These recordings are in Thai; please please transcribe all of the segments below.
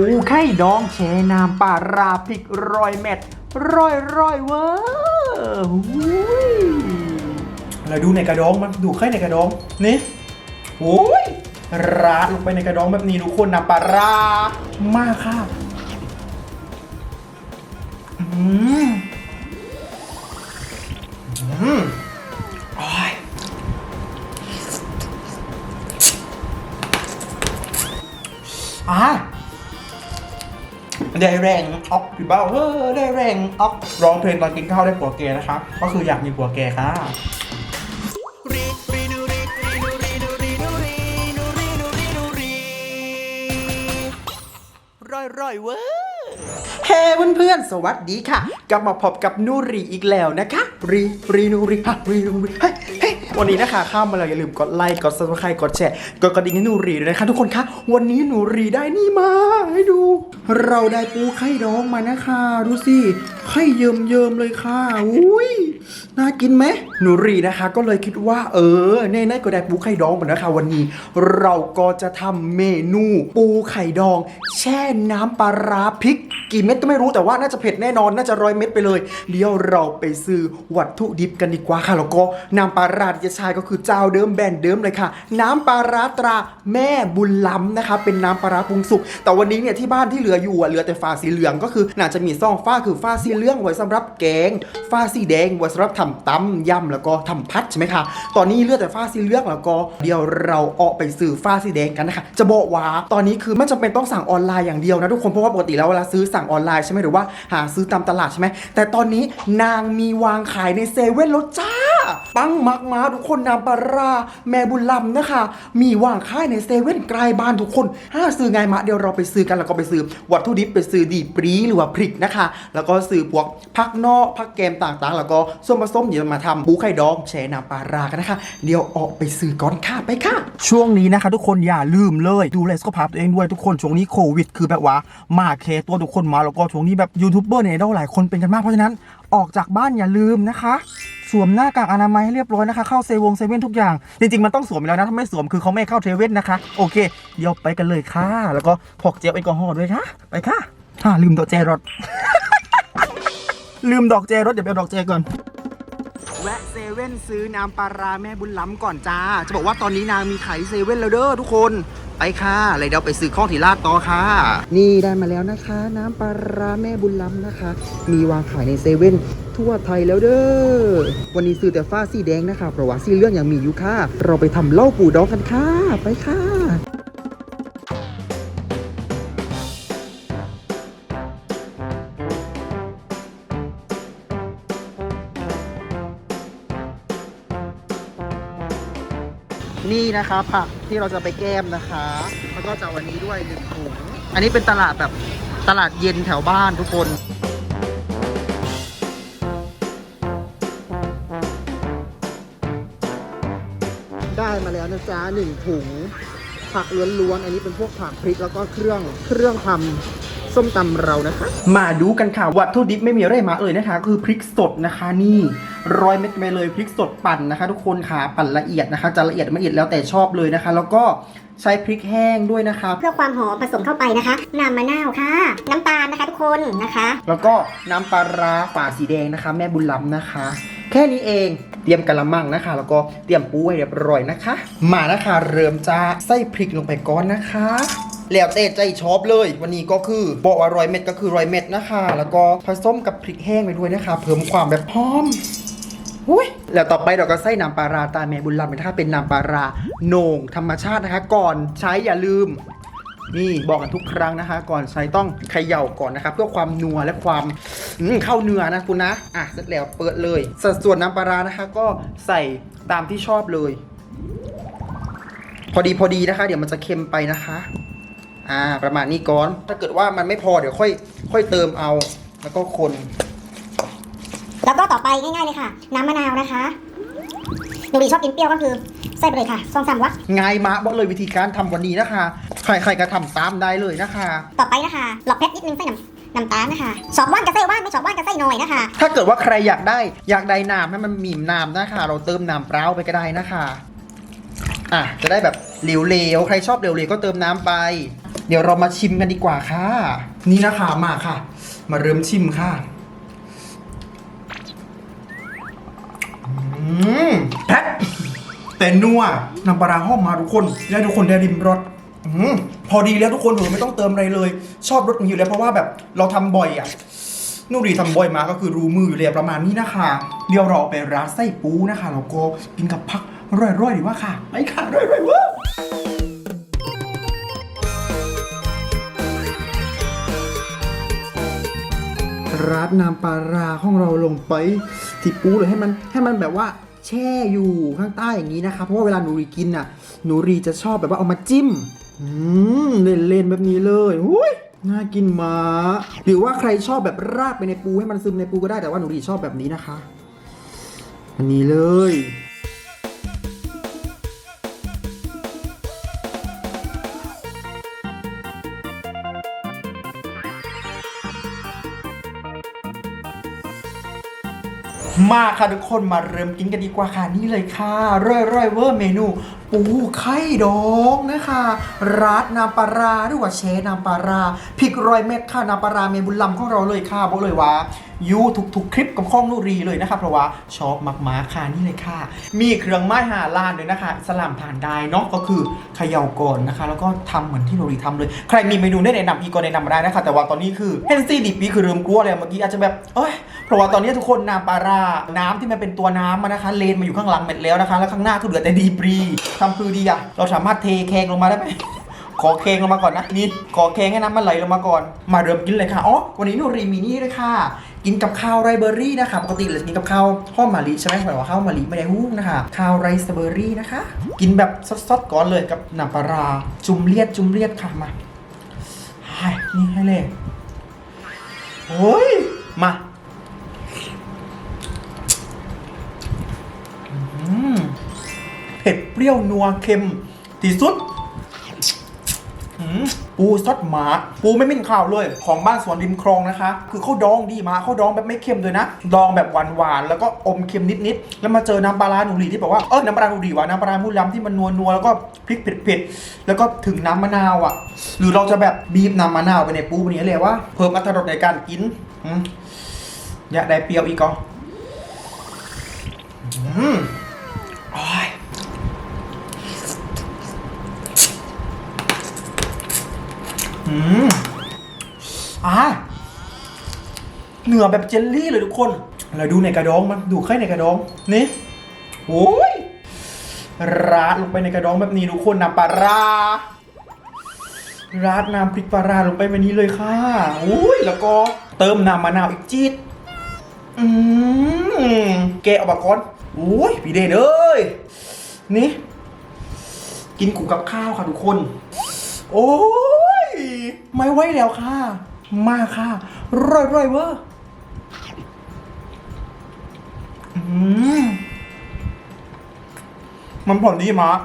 ปูไข่ดองแช่น้ำปลาราพริกรอยเม็ดร้อยร้อยเวอร์หูยเราดูในกระดองมันดูไข่ในกระดองนี่โอ้ยราดลงไปในกระดองแบบนี้ทุกคนน้ำปลารา มากค่ะอืมอืมอ่า ได้แรงออกพี่เบ้าเฮ้อได้แรงออกร้องเพลงตอนกินข้าวได้ผัวแกนะคะก็คืออยากมีผัวแกค่ะร่อยร่อยเว้ยเฮ้เพื่อนๆ สวัสดีค่ะ กลับมาพบกับนูรีอีกแล้วนะคะ รี รีนูรีฮะรีนูรีเฮ้ยเฮ้ย วันนี้นะคะข้ามมาแล้วอย่าลืมกดไลค์กดซับสไครต์กดแชร์กดกระดิ่งให้หนูรีด้วยนะคะ ทุกคนคะวันนี้หนูรีได้นี่มาให้ดู เราได้ปูไข่ดองมานะคะดูสิไข่เยิ้มเยิมๆเลยค่ะอุ้ยน่ากินไหมหนูรีนะคะ ก็เลยคิดว่า เออแน่ๆก็ได้ปูไข่ดองมดนะคะ วันนี้เราก็จะทำเมนูปูไข่ดอง แช่น้ำปลาร้าพริกกี่เม็ดก็ไม่รู้แต่ว่าน่าจะเผ็ดแน่นอนน่าจะร้อยเม็ดไปเลย เดี๋ยวเราไปซื้อวัตถุดิบกันดีกว่าค่ะแล้วก็น้ำปลาร้าที่ใช้ก็คือเจ้าเดิมแบรนด์เดิมเลยค่ะ น้ำปลาร้าตราแม่บุญล้ำนะคะเป็นน้ำปลาร้าปรุงสุกแต่วันนี้เนี่ยที่บ้านที่เหลืออยู่อะเหลือแต่ฟ้าสีเหลืองก็คือน่าจะมีซองฟ้าคือฟ้าสีเหลืองไว้สำหรับแกงฟ้าสีแดงไว้สำหรับทำตำยำแล้วก็ทำพัดใช่ไหมคะตอนนี้เหลือแต่ฟ้าสีเหลืองแล้วก็เดี๋ยวเราออกไปซื้อฟ้าสีแดงกันนะคะจะบอกว่าตอนนี้คือไม่จำเป็นต้องสั่งออนไลน์อย่างเดียวนะทุกคนเพราะว่าปกติแล้วเวลาซื้อสั่งออนไลน์ใช่ไหมหรือว่าหาซื้อตามตลาดใช่ไหมแต่ตอนนี้นางมีวางขายในเซเว่นแล้วจ้า ปังมากมาทุกคนนามปลาราแม่บุญลำนะคะ มีวางขายในเซเว่นไกลบ้านทุกคนห้าซื้อไงมาเดี๋ยวเราไปซื้อกันแล้วก็ไปซื้อวัตถุดิบไปซื้อดีปรีหรือว่าพริกนะคะ แล้วก็ซื้อพวกผักนอกผักแกมต่างๆ แล้วก็ส่วนผสมเดี๋ยวมาทำปูไข่ดองแช่น้ำปลารากันนะคะ เดี๋ยวออกไปซื้อก่อนค่ะไปค่ะ ช่วงนี้นะคะ ทุกคนอย่าลืมเลยดูแลสุขภาพตัวเองด้วยทุกคนช่วงนี้โควิด คือแบบว่ามาเคตัวทุกคนมาแล้วก็ช่วงนี้แบบยูทูบเบอร์เนี่ยหลายคนเป็นกันมากเพราะฉะนั้นออกจากบ้านอย่าลืมนะคะ สวมหน้ากากอนามัยให้เรียบร้อยนะคะ เข้าเซเวงเซเว่นทุกอย่าง จริง ๆ มันต้องสวมอยู่แล้วนะ ถ้าไม่สวมคือเขาไม่เข้าเซเว่นนะคะ โอเค เดี๋ยวไปกันเลยค่ะ แล้วก็พกเจลแอลกอฮอล์ด้วยค่ะ ไปค่ะฮ่าลืมดอกแจรถ ลืมดอกแจรถเดี๋ยวไปเอาดอกแจก่อนแวะเซเว่นซื้อน้ำปลาราแม่บุญล้ำก่อนจ้า จะบอกว่าตอนนี้นางมีขายเซเว่นแล้วเด้อทุกคน ไปค่ะเลยเดี๋ยวไปซื้อข้องถีลาดต่อค่ะ นี่ได้มาแล้วนะคะ น้ำปลาราแม่บุญล้ำนะคะ มีวางขายในเซเว่นทั่วไทยแล้วเด้อ วันนี้ซื้อแต่ฟ้าสีแดงนะคะ เพราะว่าสีเรื่องยังมีอยู่ค่ะ เราไปทำเหล้าปูดองกันค่ะ ไปค่ะ นี่นะคะผักที่เราจะไปแก้มนะคะ แล้วก็จะวันนี้ด้วยหนึ่งถุงอันนี้เป็นตลาดแบบตลาดเย็นแถวบ้านทุกคนได้มาแล้วนะจ๊ะหนึ่งถุงผักล้วนๆอันนี้เป็นพวกผักพริกแล้วก็เครื่องเครื่องทำ ส้มตำเรานะคะ มาดูกันค่ะ วัตถุดิบไม่มีอะไรมาเอ่ยนะคะ คือพริกสดนะคะนี่ร้อยเม็ดไปเลยพริกสดปั่นนะคะ ทุกคนค่ะปั่นละเอียดนะคะจะละเอียดไม่ละเอียดแล้วแต่ชอบเลยนะคะ แล้วก็ใช้พริกแห้งด้วยนะคะเพื่อความหอมผสมเข้าไปนะคะ น้ำมะนาวค่ะ น้ำตาลนะคะทุกคนนะคะ แล้วก็น้ำปลาร้าฝาสีแดงนะคะ แม่บุญล้ำนะคะ แค่นี้เองเตรียมกะละมังนะคะ แล้วก็เตรียมปูให้เรียบร้อยนะคะ มานะคะเริ่มจะใส่พริกลงไปก่อนนะคะ แล้วแต่ใจชอบเลย วันนี้ก็คือบอกว่าร้อยเม็ดก็คือร้อยเม็ดนะคะ แล้วก็ผสมกับพริกแห้งไปด้วยนะคะ เพิ่มความแบบหอมอุ้ยแล้วต่อไปเราก็ใส่น้ำปลาราตาแม่บุญลำนะคะเป็นน้ำปลาราโหน่งธรรมชาตินะคะ ก่อนใช้อย่าลืม นี่บอกกันทุกครั้งนะคะ ก่อนใช้ต้องเขย่าก่อนนะคะเพื่อความนัวและความอืมเข้าเนื้อนะคุณนะอะเสร็จแล้วเปิดเลย สัดส่วนน้ำปลาร้านะคะ ก็ใส่ตามที่ชอบเลย พอดีพอดีนะคะ เดี๋ยวมันจะเค็มไปนะคะ อ่า ประมาณนี้ก่อน ถ้าเกิดว่ามันไม่พอเดี๋ยวค่อย ค่อยเติมเอา แล้วก็คน แล้วก็ต่อไปง่ายๆเลยค่ะ น้ำมะนาวนะคะหนูดีชอบกินเปรี้ยวก็คือใส่ไปเลยค่ะซองสามวักง่ายมากบอกเลยวิธีการทำวันนี้นะคะ ใครๆก็ทำตามได้เลยนะคะ ต่อไปนะคะ หลอกเพชรนิดนึงใส่น้ำน้ำตาลนะคะสอบว่านกับใส่ว่านไม่สอบว่านกับใส่หน่อยนะคะ ถ้าเกิดว่าใครอยากได้อยากได้น้ำให้มันมีน้ำนะคะ เราเติมน้ำเปล่าไปก็ได้นะคะ อะจะได้แบบเหลวๆใครชอบเหลวๆก็เติมน้ำไป เดี๋ยวเรามาชิมกันดีกว่าค่ะ นี่นะคะมาค่ะ มาเริ่มชิมค่ะอืมแพ็คแต่นัวน้ำปลาร้าหอมมาทุกคนและทุกคนได้ริมรสอืมพอดีแล้วทุกคนผมไม่ต้องเติมอะไรเลย ชอบรสนี้อยู่แล้วเพราะว่าแบบเราทำบ่อยอะ นูรีทำบ่อยมาก็คือรู้มืออยู่เลยประมาณนี้นะคะ เดี๋ยวเราไปร้านไส้ปูนะคะแล้วก็กินกับผัก ร่อยๆดีว่าค่ะไปค่ะร่อยๆเว้ยราดน้ำปลาร้าของเราลงไปที่ปูเลยให้มันให้มันแบบว่าแช่อยู่ข้างใต้อย่างนี้นะคะ เพราะว่าเวลาหนูรีกินน่ะ หนูรีจะชอบแบบว่าเอามาจิ้มอืมเล่นๆแบบนี้เลยหุ้ยน่ากินมาหรือว่าใครชอบแบบราดไปในปูให้มันซึมในปูก็ได้แต่ว่าหนูรีชอบแบบนี้นะคะ อันนี้เลย มาค่ะทุกคนมาเริ่มกินกันดีกว่าค่ะนี่เลยค่ะร่อยร่อยๆเวอร์เมนู ปูไข่ดองนะคะราดน้ำปลาร้าหรือว่าเชน้ำปลาราพริกร้อยเม็ดค่ะน้ำปลาราเมบุญลำของเราเลยค่ะบอกเลยว่ายูทุกๆคลิปกับข้องนูรีเลยนะคะเพราะว่าชอบมากๆค่ะนี่เลยค่ะ มีเครื่องไม้หาลานด้วยนะคะสลามทานได้เนาะก็คือเขย่าก่อนนะคะ แล้วก็ทำเหมือนที่นูรีทำเลย ใครมีเมนูแนะนำอีกก็แนะนำมาได้นะคะ แต่ว่าตอนนี้คือเฮนซี่ดิบปีคือลืมกลัวเลยเมื่อกี้อาจจะแบบเอ้ย เพราะว่าตอนนี้ทุกคนน้ำปลาราน้ำที่มันเป็นตัวน้ำมันนะคะ เลนมาอยู่ข้างหลังเม็ดแล้วนะคะ แล้วข้างหน้าก็เหลือแต่ดีปรีทำคือดีอะเราสามารถเทแคงลงมาได้ไหมขอแคงลงมาก่อนนะนี่ขอแคงให้น้ำมันไหลลงมาก่อน มาเริ่มกินเลยค่ะอ๋อวันนี้นูรีมีนี่เลยค่ะ กินกับข้าวไรเบอรี่นะคะปกติเราจะกินกับข้าวข้าวมะลิใช่ไหมแต่ว่าข้าวมะลิไม่ได้หุ้งนะคะ ข้าวไรซ์เบอรี่นะคะ กินแบบสดๆก่อนเลยกับน้ำปลาร้าจุ่มเลียดจุ่มเลียดค่ะมาให้นี่ให้เลยโอ้ยมา อืม เผ็ดเปรี้ยวนัวเค็มที่สุดปูซดหมาปูไม่มิ่นข้าวเลย ของบ้านสวนริมคลองนะคะ คือเขาดองดีมาเขาดองแบบไม่เค็มเลยนะ ดองแบบหวานๆแล้วก็อมเค็มนิดๆแล้วมาเจอน้ำปลาร้าหนูหลีที่บอกว่าเออน้ำปลาหนูหลีว่ะน้ำปลามูล้ำที่มันนัวๆแล้วก็พริกเผ็ดๆแล้วก็ถึงน้ำมะนาวอะ หรือเราจะแบบบีบน้ำมะนาวไปในปูนี้เลยว่าเพิ่มอรรถรสในการกินอืมอยากได้เปรี้ยวอีกก็อืม โอ้ย อืมอ่าเนื้อแบบเจลลี่เลยทุกคน เราดูในกระดองมันดูไข่ในกระดอง นี่โอ้ยราดลงไปในกระดองแบบนี้ทุกคนน้ำปลาราราดน้ำพริกปลาร้าลงไปแบบนี้เลยค่ะโอ้ยแล้วก็เติมน้ำมะนาวอีกจีดอืมแกะออกมาก่อนโอ้ยพี่เดนเอ้ยนี่ กินกูกับข้าวค่ะทุกคน โอ้ย ไม่ไหวแล้วค่ะ มาค่ะร่อยร่อยๆเวอร์มันผลดีมาก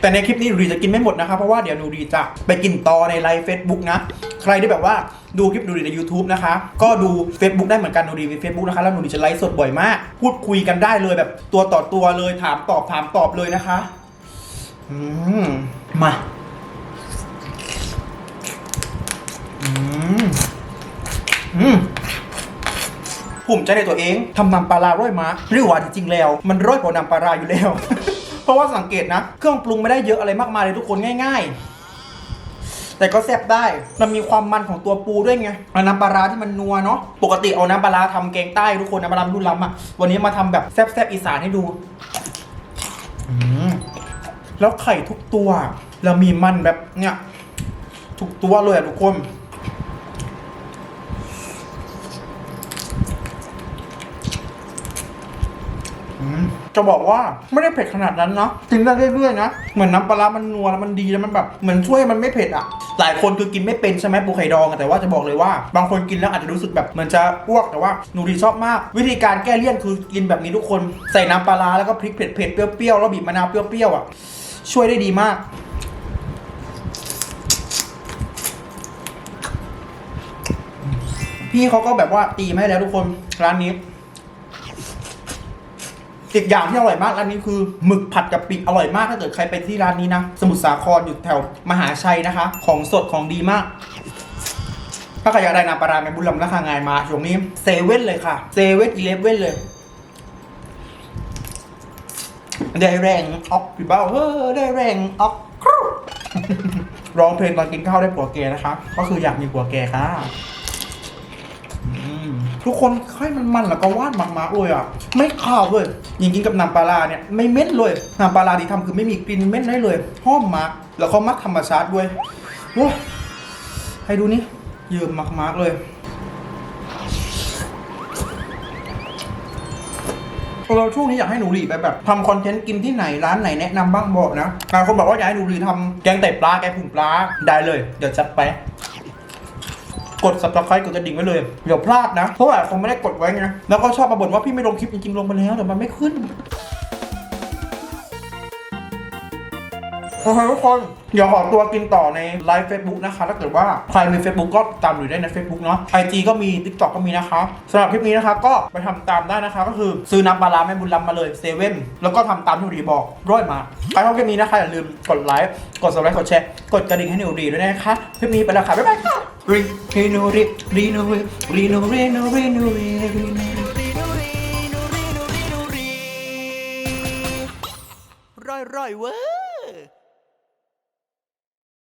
แต่ในคลิปนี้หนูดีจะกินไม่หมดนะคะ เพราะว่าเดี๋ยวหนูดีจะไปกินต่อในไลฟ์ Facebook นะ ใครที่แบบว่าดูคลิปหนูดีใน YouTube นะคะ ก็ดู Facebook ได้เหมือนกันหนูดีมี Facebook นะคะ แล้วหนูดีจะไลฟ์สดบ่อยมาก พูดคุยกันได้เลยแบบตัวต่อตัวเลยถามตอบถามตอบเลยนะคะ อืมมาอืมอืมภูมิใจในตัวเองทำน้ำปลาร้าร้อยมาหรือว่าจริงๆแล้ว มันร้อยกว่าน้ำปลาร้าอยู่แล้ว เพราะว่าสังเกตนะ เครื่องปรุงไม่ได้เยอะอะไรมากมายเลยทุกคนง่าย ๆ แต่ก็แซ่บได้ มันมีความมันของตัวปูด้วยไงเอาน้ำปลาร้าที่มันนัวเนาะปกติเอาน้ำปลาร้าทำแกงใต้ทุกคนน้ำปลาร้ารุ่นล้ำอะวันนี้มาทำแบบแซ่บๆอีสานให้ดู แล้วไข่ทุกตัวแล้วมีมันแบบเนี่ยทุกตัวเลยอะทุกคนจะบอกว่าไม่ได้เผ็ดขนาดนั้นเนาะกินได้เรื่อยๆนะเหมือนน้ำปลามันนัวแล้วมันดีแล้วมันแบบเหมือนช่วยมันไม่เผ็ดอะหลายคนคือกินไม่เป็นใช่ไหมปูไข่ดองแต่ว่าจะบอกเลยว่า บางคนกินแล้วอาจจะรู้สึกแบบเหมือนจะอ้วกแต่ว่าหนูดีชอบมาก วิธีการแก้เลี่ยนคือกินแบบนี้ทุกคนใส่น้ำปลาร้าแล้วก็พริกเผ็ดๆเปรี้ยวๆแล้วบีบมะนาวเปรี้ยวๆอะ ช่วยได้ดีมาก พี่เขาก็แบบว่าตีมาให้แล้วทุกคนร้านนี้อีกอย่างที่อร่อยมากร้านนี้คือหมึกผัดกะปิอร่อยมากถ้าเกิดใครไปที่ร้านนี้นะ สมุทรสาครอยู่แถวมหาชัยนะคะ ของสดของดีมากถ้าใครอยากได้น้ำปลาราแม่บุญลำราคาง่ายมาช่วงนี้เซเว่นเลยค่ะเซเว่นอีเลฟเว่นเลย ได้แรงออกพี่เบ้าเฮ้อได้แรงออกครูร้องเพลงตอนกินข้าวได้ผัวแกนะคะ ก็คืออยากมีผัวแกค่ะทุกคนค่อยมันมันๆแล้วก็ว่านมากๆเลยอะ ไม่ข้าวเลยยิงกินกับน้ำปลาร้าเนี่ยไม่เม็ดเลยน้ำปลาร้าที่ทำคือไม่มีกลิ่นเม็ดได้เลยหอมมาก แล้วเขามักธรรมชาติด้วยโอ้ยให้ดูนี่เยิ้มมากๆเลย เราช่วงนี้อยากให้หนูหลีไปแบบทำคอนเทนต์กินที่ไหนร้านไหนแนะนำบ้างบอกนะบางคนบอกว่าอยากให้หนูหลีทำแกงไต่ปลาแกงผุ่งปลาได้เลย เดี๋ยวจัดไปกด subscribe กดกระดิ่งไว้เลยเดี๋ยวพลาดนะ เพราะว่าคงไม่ได้กดไว้ไงแล้วก็ชอบมาบ่นว่าพี่ไม่ลงคลิปจริงๆลงไปแล้วแต่มันไม่ขึ้น โอเคทุกคนเดี๋ยวขอตัวกินต่อในไลฟ์ Facebook นะคะถ้าเกิดว่าใครมี Facebook ก็ตามอยู่ได้ใน Facebook เนาะ IG ก็มี TikTok ก็มีนะคะสำหรับคลิปนี้นะคะก็ไปทำตามได้นะคะก็คือซื้อน้ำปลาร้าแม่บุญลำมาเลยเซเว่นแล้วก็ทำตามที่หนูดีบอกร้อยมาใครชอบคลิปนี้นะคะอย่าลืมกดไลค์กด subscribe กดแชร์กดกระดิ่งให้หนูดีด้วยนะคะคลิปนี้ไปแล้วค่ะบ๊ายบายค่ะรีรีโนรีรีโนรีรีโนรีโนรีโนรีรีโนรีร่อยร่อยๆเว้ย